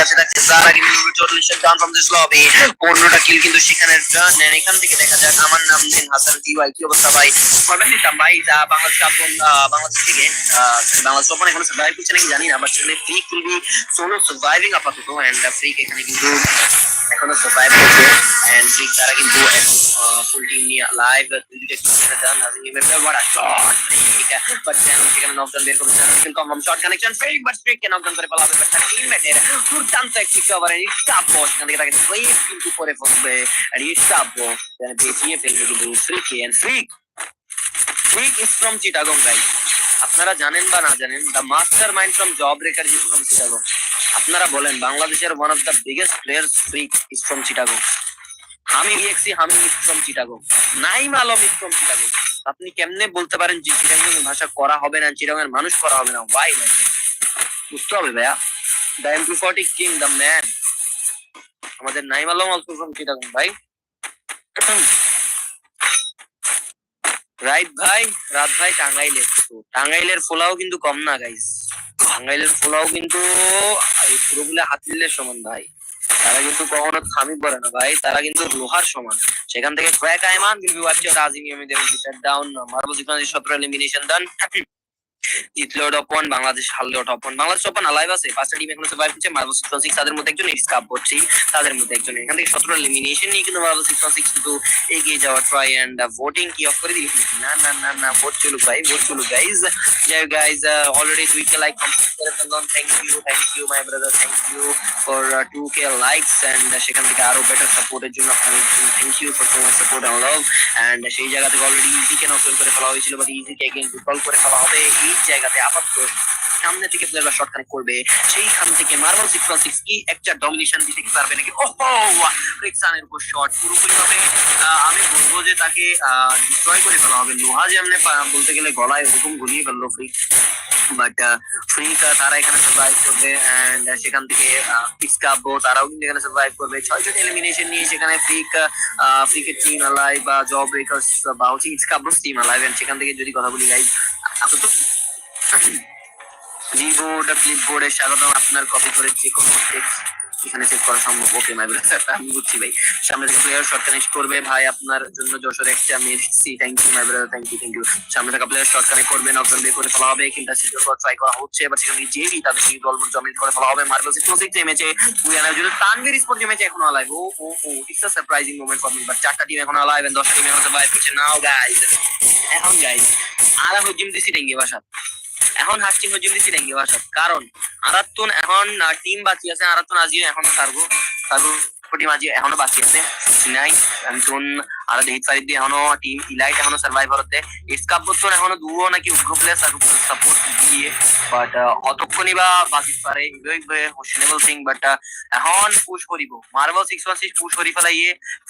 কাছে থাকছে যারা কিন্তু চল্লিশের ডান ফ্রম দিস লবি পনেরোটা কিল কিন্তু সেখানে ডান এখান থেকে দেখা যাক, আমার নাম দিন হাসান। জি ভাই, কি অবস্থা ভাই? কবে দিতাম ভাই বাংলাদেশ আপন বাংলাদেশ থেকে বাংলাদেশ ওপেন এখন সার্ভাইভ করছে নাকি জানি না বাট সেখানে ফ্রি খুলবি সোলো সার্ভাইভিং আপাতত। এন্ড ফ্রি এখানে কিন্তু এখনও সার্ভাইভ করছে। এন্ড ফ্রি তারা কিন্তু ফুল টিম নিয়ে লাইভ দুইটা কিল ডান নাজিম ইভেন্টে বড় শট বাট সেখানে নকডাউন বের করেছে confirm shot connection fake but streak K knockdown করে পালাবে। বাট টিমমেটের দুর্দান্ত একটি কভার স্টাপ বস এখান থেকে তাকে ফ্রিক কিন্তু করে ফেলবে আর তারা পেছিয়ে ফেলবে কিন্তু freak and freak freak is from Chittagong guys আপনারা জানেন বা না জানেন the mastermind from job wrecker is from Chittagong আপনারা বলেন বাংলাদেশের one of the biggest players freak is from Chittagong আমি রিএক্সি Hamim is from Chittagong Naim Alam is from Chittagong আপনি কেমনে বলতে পারেন যে চিটাগং ভাষা করা হবে না চিটাগং মানুষ করা হবে না? ওয়াই বুঝতে হবে, ভাইয়া। The M two forty king the man আমাদের নাইম আলম অলসো ফ্রম চিটাগং ভাই। রাইট ভাই, রাত ভাই টাঙ্গাইলের টাঙ্গাইলের ফোলাও কিন্তু কম না গাইস টাঙ্গাইলের ফোলাও কিন্তু পুরোগুলো হাতিলের সমান, ভাই। তারা কিন্তু কখনো থামি পড়ে না, ভাই। তারা কিন্তু লোহার সমান। সেখান থেকে ক্র্যাক আয়মান কিন্তু ওয়াচ রাজিং এমনি দেবেন ডাউন মার্বল সিকোয়েন্স সতেরো এলিমিনেশন ডান জিতলেও top one Bangladesh হারলেও top one Bangladesh top one alive আছে টিম মার্বল সিক্স সিক্স তাদের মধ্যে একজন করছি তাদের মধ্যে একজন। এখান থেকে সতেরো এলিমিনেশন নিয়ে কিন্তু মার্বল সিক্স সিক্স এগিয়ে ট্রাই অ্যান্ড ভোটিং কি অফ করে দিলি না না না না ভোট চলুক ভাই ভোট চলুক গাইজ যাই গাইজ অলরেডি দুই কে লাইক কমপ্লিট করে ফেললাম। Thank you thank you my brother thank you for two K likes and সেখান থেকে আরও বেটার সাপোর্টের জন্য আপনাদের থ্যাংক ইউ ফর তোমার সাপোর্ট অ্যান্ড লাভ অ্যান্ড সেই জায়গা থেকে অলরেডি ইজি কে করে ফেলা হয়েছিল বাট ইজি কে এগেন করে ফেলা হবে। এই জায়গাতে আপাতত সামনে থেকে প্লেয়াররা শর্ট কানেক্ট করবে। সেইখান থেকে মার্বেল সিক্স সিক্স কি একটা ডমিনেশন দিতে কি পারবে নাকি? ওহো! রিক্সানের উপর শট পুরোপুরি ভাবে আমি বলব যে তাকে ডিস্ট্রয় করে ফেলা হবে। লোহা যে এমনি বলতে গেলে গলায় হুকুম গুলিয়ে ফেলল ফ্রি বাট ফ্রি তারা এখানে সার্ভাইভ করবে এন্ড সেখান থেকে ফিক্স কাপবো। তারাও কিন্তু এখানে সার্ভাইভ করবে। ছয় জন এলিমিনেশন নিয়ে সেখানে ফ্রিক ফ্রিকের টিম আলাই বা জব ব্রেকার্স বা হচ্ছে ইটস কাপবোস টিম আলাই সেখান থেকে যদি কথা বলি গাইজ আপাতত জিবোর্ড ক্লিপবোর্ডে স্বাগতম। আপনার কপি করে যে কোনো এখানে চেক করা সম্ভব। ওকে মাই ব্রাদার আমি বুঝছি ভাই। সামনে থেকে প্লেয়ার শর্ট কানেক্ট করবে। ভাই, আপনার জন্য যশোর একটা আমি এসেছি thank you my brother thank you thank you সামনে থাকা প্লেয়ার শর্ট কানেক্ট করবে নকডাউন বের করে ফেলা হবে। কিন্তু সিজন করা ট্রাই করা হচ্ছে। এবার সেখানে জেবি তাদের কিন্তু অলমোস্ট জমিন করে ফেলা হবে। মার্বেল সিক্স সিক্স ম্যাচে উইয়ানার জন্য তানভীর স্পোর্ট ম্যাচে এখনও আলাইভ ও ও ও it's a surprising moment for me but চারটা টিম এখনও আলাইভ এন্ড দশটা টিম এখনও সার্ভাইভ করছে। নাও গাইস এখন গাইস আরা হজিম দিছি ডেঙ্গে বাসা এখন হাসছি হজিম সিনে গিয়ে বাসা কারণ আরাত্তুন এখন টিম বাকি আছে আরাত্তুন আজিও এখন সার্গো সার্গো টিম আজিও এখনও বাকি আছে। নাই আর এখনও টিম ইলাইট এখনও এসকাপ বর্তন এখনও দুও নাকি উগ্র সাপোর্ট দিয়ে বাট অতক্ষণই বা বাকি পারে বাট এখন পুশ করিব। Marble six one six push করি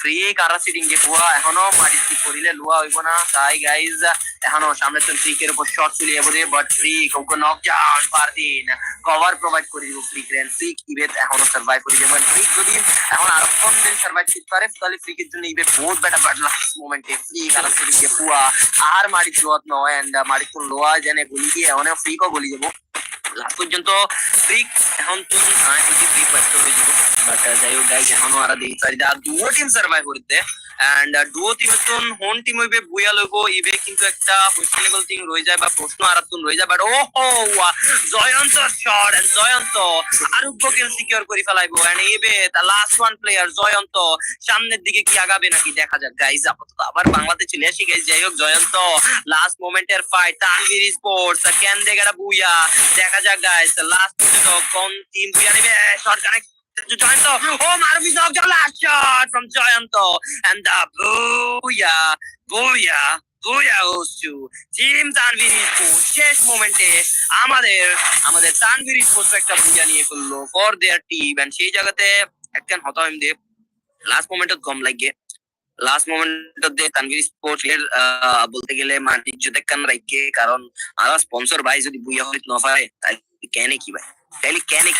ফ্রি কারা সিটিং যে পুয়া এখনও মাটি কি করিলে লুয়া হইব না। তাই গাইজ এখনও সামনে তো ফ্রিকের উপর শর্ট চলিয়ে যাব বাট ফ্রি কাউকে নক ডাউন পার দিন। কভার প্রোভাইড করে দিব ফ্রি গ্র্যান্ড ফ্রিক ইভেট এখনও সার্ভাইভ করে যাবেন যদি এখন আরও কম দিন সার্ভাইভ করতে পারে, তাহলে ফ্রিকের জন্য ইভেট বহুত বেটা বাট লাস্ট মোমেন্টে ফ্রি কারা সিটিং যে পুয়া আর মাটি লোয়াত নয় এন্ড মাটি তো লোয়া লাস্ট পর্যন্ত এখন তো হয়ে যাব বাট যাই হোক আর দিই আর দুও টিম সার্ভাইভ করতে। এন্ড টিমের তো হোন টিম হইবে লইব, ইবে কিন্তু একটা রয়ে যায় বা প্রশ্ন আরাতুন রয়ে যায়। বাট ও হো Jayanta shot and Jayanta game secure করে and eBay the last one player Jayanta, সামনের দিকে কি আগাবে নাকি দেখা যাক গাইজ আপাতত আবার বাংলাতে চলে আসি গাইজ যাই হোক, জয়ন্ত লাস্ট মোমেন্টের ফাইট তানভীর স্পোর্টস কেন দেগারা বুয়া দেখা যাক গাইজ লাস্ট কোন টিম শেষ মোমেন্টে আমাদের আমাদের তানভীর স্পোর্টস একটা বুয়া নিয়ে করল ফর দেয়ার টিম এন্ড সেই জায়গাতে একখান হতাম দে লাস্ট মোমেন্টত কম লাগে লাস্ট মোমেন্ট দে তানভীর স্পোর্টস এর বলতে গেলে মাটির যদি কান রাখে কারণ আর স্পন্সর ভাই যদি বুয়া হইত নফায় তাহলে কেনে কি ভাই তাহলে কেনে?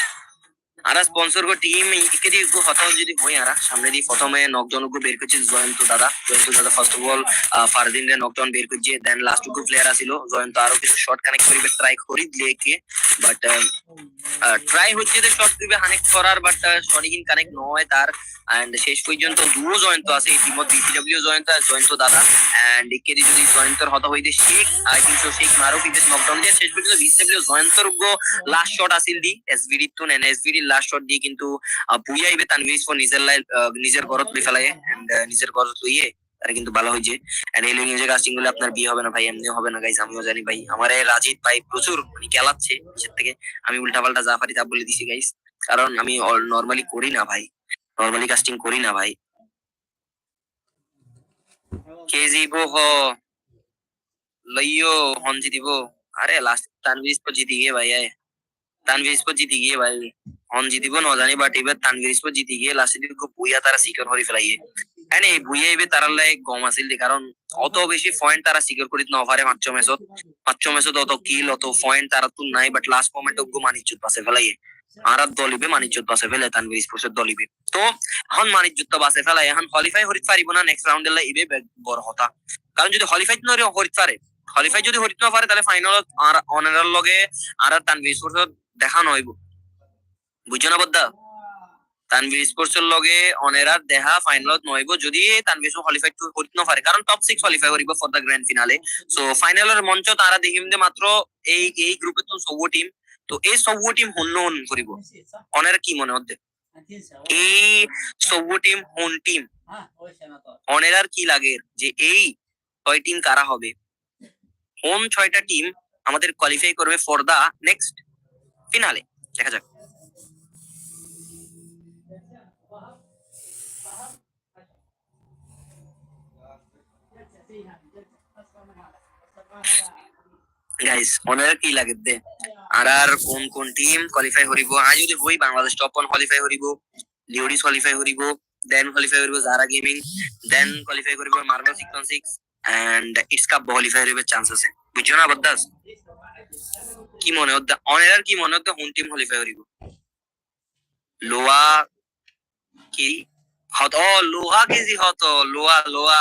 আরা স্পন্সর কো টিম ইকে দিয়ে হতাও যদি হই আরা, সামনে দিয়ে প্রথমে নকডাউন কো বের করছে জয়ন্ত দাদা। জয়ন্ত দাদা ফার্স্ট অফ অল ফারদিন রে নকডাউন বের করছে দেন লাস্ট টু প্লেয়ার আসিল। জয়ন্ত আরও কিছু শর্ট কানেক্ট করিবে ট্রাই করি লেকে বাট ট্রাই হচ্ছে যে শর্ট দিবে হানেক করার বাট শর্ট ইন কানেক্ট নয় তার। এন্ড শেষ পর্যন্ত দুও জয়ন্ত আছে, এই টিমত বিসিডব্লিউ জয়ন্ত আর জয়ন্ত দাদা। এন্ড একে দিয়ে যদি জয়ন্তর হতা হইতে Sheikh, I think so Sheikh মারো, কিন্তু নকডাউন দিয়ে শেষ পর্যন্ত বিসিডব্লিউ জয়ন্তর গো লাস্ট শট আসিল দি। এসভিডি তো নেন এসভিডি লাস্ট শট দিয়ে কিন্তু তানভির ফর নিজের লাই নিজের ঘরত লই ফেলায়। এন্ড নিজের ঘরত লইয়ে কিন্তু ভালো এন্ড এই নিজের কাস্টিংগুলো আপনার বিয়ে হবে না ভাই, এমনিও হবে না আমিও জানি ভাই। আমার রাজিত ভাই প্রচুর মানে খেলাচ্ছে নিচের থেকে। আমি উল্টা পাল্টা যা পারি তা বলে দিছি গাইজ কারণ আমি নর্মালি করি না ভাই। নর্মালি কাস্টিং করি না ভাই। কে জিবো হ? লইयो হন জিতিব। আরে লাস্ট তানভির তো জিতি গিয়ে ভাই তানভির তো জিতি গিয়ে ভাই। হন জিতিব ন জানি বাট এবার তানভির তো জিতি গিয়ে লাস্ট দিন বুইয়া তারা সিকিউর করে ফেলাইয়ে হ্যাঁ এই বুইয়া এবে তারা লাই গম আছিল দি, কারণ অত বেশি পয়েন্ট তারা সিকিউর করিত ন পারে মাত্র মেসত মাত্র মেসত অত কিল অত পয়েন্ট তারা তো নাই বাট লাস্ট মোমেন্ট ওগো মানিজ্জত পাশে ফেলাইয়ে আর দলিবে মানিজ্জত পাশে ফেলে তানভির দলিবে। তো এখন মানিজ্জত পাশে ফেলাই এখন কোয়ালিফাই হরিত পারিব না নেক্সট রাউন্ডে লাই ইবে বড় হতা। কারণ যদি কোয়ালিফাই নরে হরিত পারে কোয়ালিফাই যদি হরিত না পারে তাহলে ফাইনালত আর অনারার লগে আর তানভির স্পোর্টস দেখা নইব বুঝছ না বদ্দা? তানভীর স্পোর্টস এর লগে অনেরার দেহা ফাইনালত নইব যদি তানভীর কোয়ালিফাই করিত পারে কারণ টপ সিক্স কোয়ালিফাই করিব for the grand finale so ফাইনালের মঞ্চ তারা দেখিম যে মাত্র এই এই গ্রুপে তো সব টিম তো এই সব টিম হন্য হন করিব অনেরা কি মনে হচ্ছে এই সব টিম হন টিম অনেরার কি লাগে যে এই ছয় টিম কারা হবে? কোন ছয়টা টিম আমাদের কোয়ালিফাই করবে ফর দা নেক্সট ফিনালে দেখা যাক। গাইস অনেরা কি লাগে দে? আর আর কোন কোন টিম কোয়ালিফাই করিব আজ যদি হই, বাংলাদেশ টপ ওয়ান কোয়ালিফাই করিব লিওডিস কোয়ালিফাই করিব দেন কোয়ালিফাই করিব জারা গেমিং দেন কোয়ালিফাই করিব marble six one six and it's cup qualify করিবে চান্স আছে বুঝছ না, বদ্দাস? কি মনে হচ্ছে? অনেরার কি মনে হচ্ছে? কোন টিম কোয়ালিফাই করিব লোয়া কি? হত লোহা কেজি হত। লোয়া লোয়া